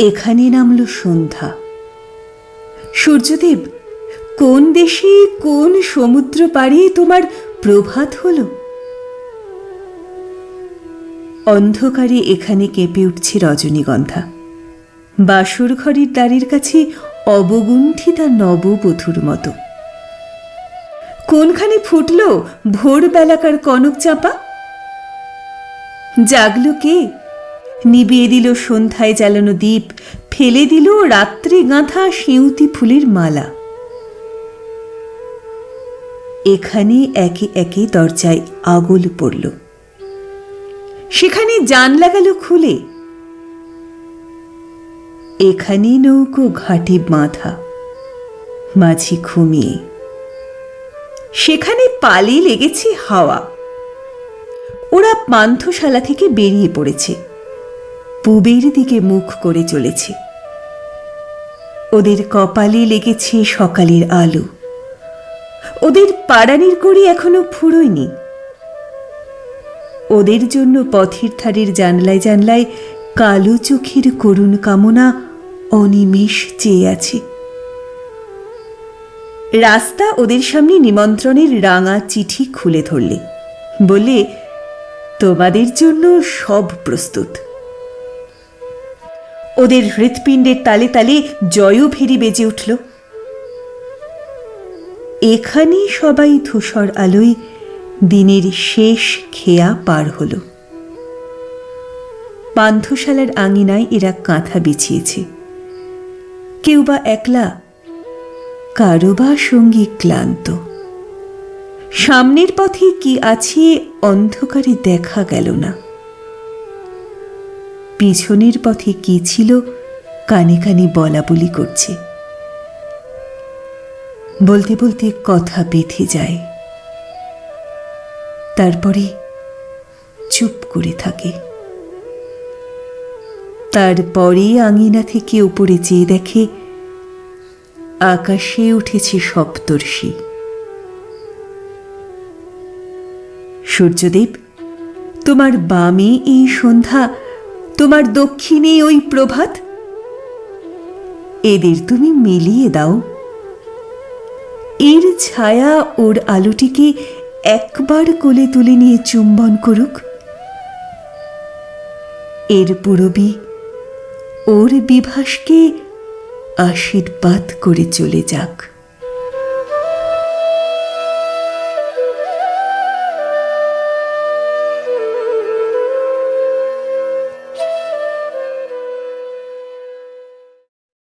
এখানে নামল সন্ধ্যা। সূর্যদেব, কোন দেশে কোন সমুদ্র পাড়ে তোমার প্রভাত হল? অন্ধকারে এখানে কেঁপে উঠছে রজনীগন্ধা। বাসর ঘরের দ্বারের কাছে অবগুণ্ঠিতা নববধূর মতো। কোনখানে ফুটল ভোরবেলাকার কনক চাপা? জাগল কে? নিবিয়ে দিল সন্ধ্যায় জ্বালানো দ্বীপ ফেলে দিল রাত্রি গাঁথা শিউতি ফুলের মালা। এখানে একে একে দরজায় আগল পড়ল। সেখানে জানলা গেল খুলে। এখানে নৌকো ঘাটে বাঁধা। মাঝি ঘুমিয়ে। সেখানে পালে লেগেছে হাওয়া। ওরা পান্থশালা থেকে বেরিয়ে পড়েছে। পূবের দিকে মুখ করে চলেছে। ওদের কপালে লেগেছে সকালের আলো। ওদের পাড়ানির কড়ি এখনও ফুরোয়নি। ওদের জন্য পথের ধারের জানলায় জানলায় কালো চোখের করুণ কামনা অনিমেষ চেয়ে আছে। রাস্তা ওদের সামনে নিমন্ত্রণের রাঙা চিঠি খুলে ধরলে। বলে তোমাদের জন্য সব প্রস্তুত। ওদের হৃৎপিণ্ডের তালে তালে জয়ভেরি বেজে উঠল। এখানেই সবাই ধূসর আলোয় দিনের শেষ খেয়া পার হলো। পান্থশালার আঙিনায় এরা কাঁথা বিছিয়েছে। কেউ বা একলা, কারও বা সঙ্গী ক্লান্ত। সামনের পথে কি আছে, অন্ধকারে দেখা গেল না। পিছনের পথে কি ছিল, কানে কানে বলা বলি করছে। বলতে বলতে কথা বেঁধে যায়। তারপরে চুপ করে থাকে। তারপরে আঙিনা থেকে উপরে চেয়ে দেখে, আকাশে উঠেছে সপ্তর্ষি। সূর্যদেব, তোমার বামে এই সন্ধ্যা তোমার দক্ষিণে ওই প্রভাত? এদের তুমি মিলিয়ে দাও। এর ছায়া ওর আলোটিকে একবার কোলে তুলে নিয়ে চুম্বন করুক। এর পুরবী ওর বিভাসকে আশীর্বাদ করে চলে যাক।